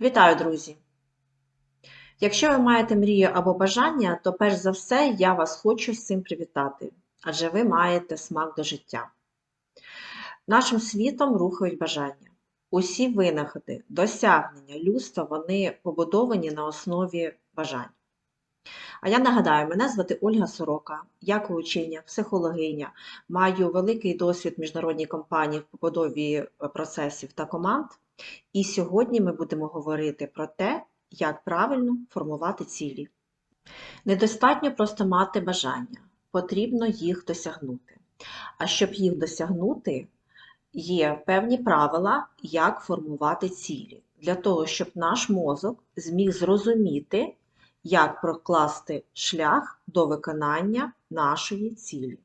Вітаю, друзі! Якщо ви маєте мрію або бажання, то перш за все я вас хочу з цим привітати, адже ви маєте смак до життя. Нашим світом рухають бажання. Усі винаходи, досягнення людства, вони побудовані на основі бажань. А я нагадаю, мене звати Ольга Сорока, я коучиня, психологиня, маю великий досвід міжнародній компанії в побудові е, процесів та команд. І сьогодні ми будемо говорити про те, як правильно формувати цілі. Недостатньо просто мати бажання, потрібно їх досягнути. А щоб їх досягнути, є певні правила, як формувати цілі, для того, щоб наш мозок зміг зрозуміти, як прокласти шлях до виконання нашої цілі.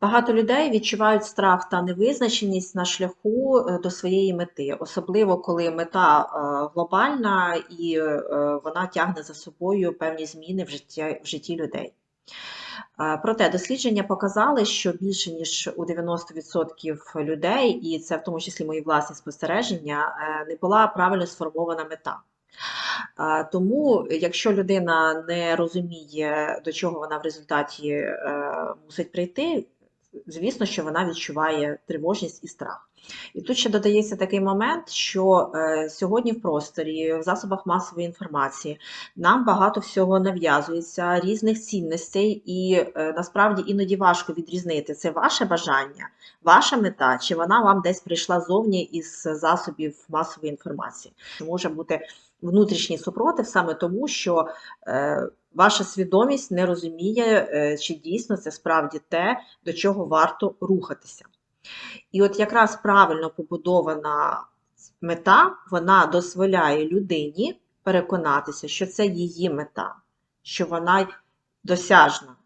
Багато людей відчувають страх та невизначеність на шляху е, до своєї мети, особливо коли мета е, глобальна і е, вона тягне за собою певні зміни в житті, в житті людей. Проте дослідження показали, що більше ніж у 90% людей, і це в тому числі мої власні спостереження, не була правильно сформована мета. Тому, якщо людина не розуміє, до чого вона в результаті мусить прийти, звісно, що вона відчуває тривожність і страх. І тут ще додається такий момент, що е, сьогодні в просторі, в засобах масової інформації, нам багато всього нав'язується, різних цінностей, і е, насправді іноді важко відрізнити це ваше бажання, ваша мета, чи вона вам десь прийшла зовні із засобів масової інформації. Може бути внутрішній супротив саме тому, що е, ваша свідомість не розуміє, е, чи дійсно це справді те, до чого варто рухатися. І от якраз правильно побудована мета, вона дозволяє людині переконатися, що це її мета, що вона досяжна.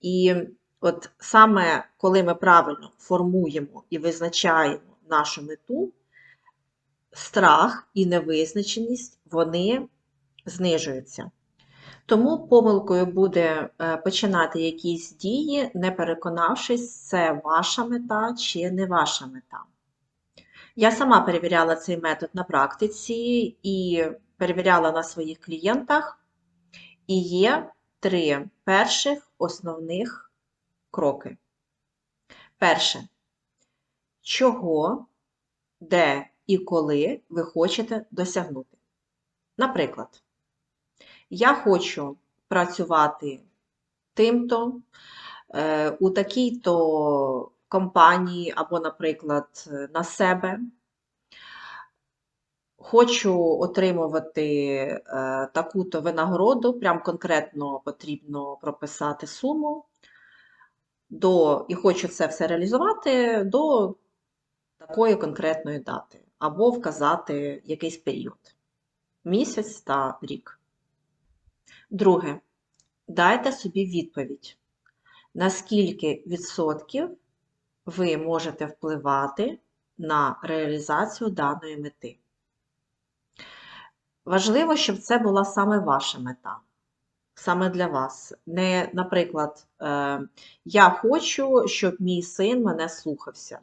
І от саме коли ми правильно формуємо і визначаємо нашу мету, страх і невизначеність вони знижуються. Тому помилкою буде е, починати якісь дії, не переконавшись, це ваша мета чи не ваша мета. Я сама перевіряла цей метод на практиці і перевіряла на своїх клієнтах, і є три перших основних кроки. Перше, чого, де і коли ви хочете досягнути. Наприклад, я хочу працювати тим-то, е, у такій-то компанії або, наприклад, на себе. Хочу отримувати е, таку-то винагороду, прям конкретно потрібно прописати суму, до, і хочу це все реалізувати до такої конкретної дати, або вказати якийсь період місяць та рік. Друге, дайте собі відповідь, наскільки відсотків ви можете впливати на реалізацію даної мети. Важливо, щоб це була саме ваша мета, саме для вас. Не, наприклад, е, я хочу, щоб мій син мене слухався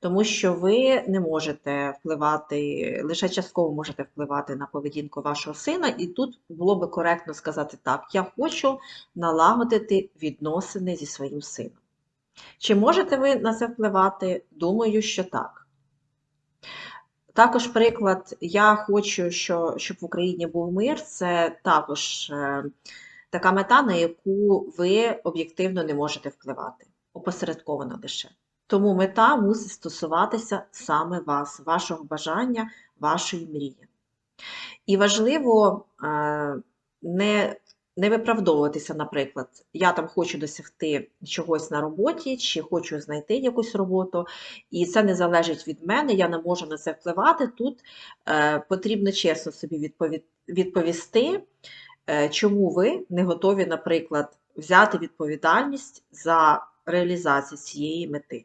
тому що ви не можете впливати, лише частково можете впливати на поведінку вашого сина, і тут було би коректно сказати так: я хочу налагодити відносини зі своїм сином. Чи можете ви на це впливати? Думаю, що так. Також приклад, я хочу, що, щоб в Україні був мир, це також е, така мета, на яку ви об'єктивно не можете впливати, опосередковано лише. Тому мета мусить стосуватися саме вас, вашого бажання, вашої мрії. І важливо е, не не виправдовуватися, наприклад, я там хочу досягти чогось на роботі, чи хочу знайти якусь роботу, і це не залежить від мене, я не можу на це впливати. Тут е, потрібно чесно собі відповісти, е, чому ви не готові, наприклад, взяти відповідальність за реалізацію цієї мети.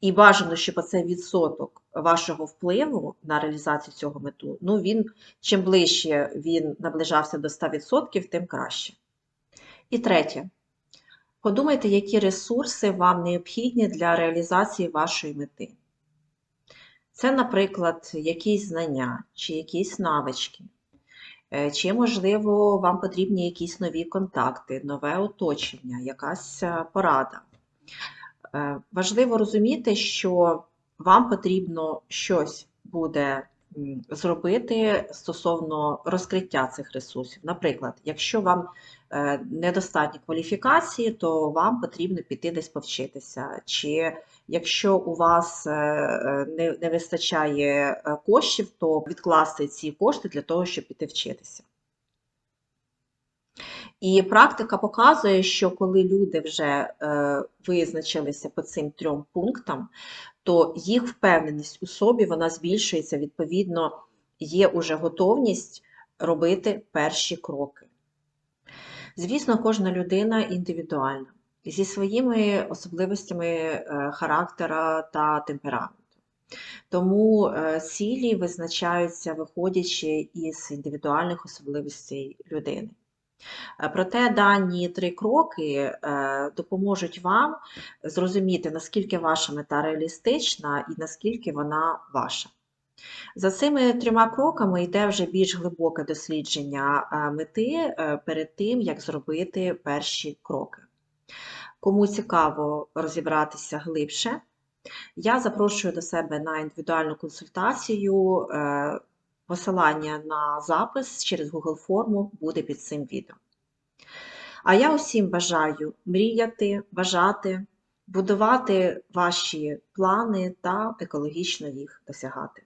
І бажано, щоб оцей відсоток вашого впливу на реалізацію цього мету, ну він чим ближче він наближався до 100%, тим краще. І третє. Подумайте, які ресурси вам необхідні для реалізації вашої мети. Це, наприклад, якісь знання чи якісь навички, е, чи, можливо, вам потрібні якісь нові контакти, нове оточення, якась е, порада. Е, Важливо розуміти, що вам потрібно щось буде зробити стосовно розкриття цих ресурсів. Наприклад, якщо вам е, недостатні кваліфікації, то вам потрібно піти десь повчитися. Чи якщо у вас е, не, вистачає коштів, то відкласти ці кошти для того, щоб піти вчитися. І практика показує, що коли люди вже е, визначилися по цим трьом пунктам, то їх впевненість у собі вона збільшується, відповідно, є уже готовність робити перші кроки. Звісно, кожна людина індивідуальна зі своїми особливостями е, характера та темпераменту. Тому е, цілі визначаються виходячи із індивідуальних особливостей людини. Е, Проте дані три кроки е, допоможуть вам зрозуміти, наскільки ваша мета реалістична і наскільки вона ваша. За цими трьома кроками йде вже більш глибоке дослідження е, мети перед тим, як зробити перші кроки. Кому цікаво розібратися глибше, я запрошую до себе на індивідуальну консультацію. Посилання на запис через Google форму буде під цим відео. А я усім бажаю мріяти, бажати, будувати ваші плани та екологічно їх досягати.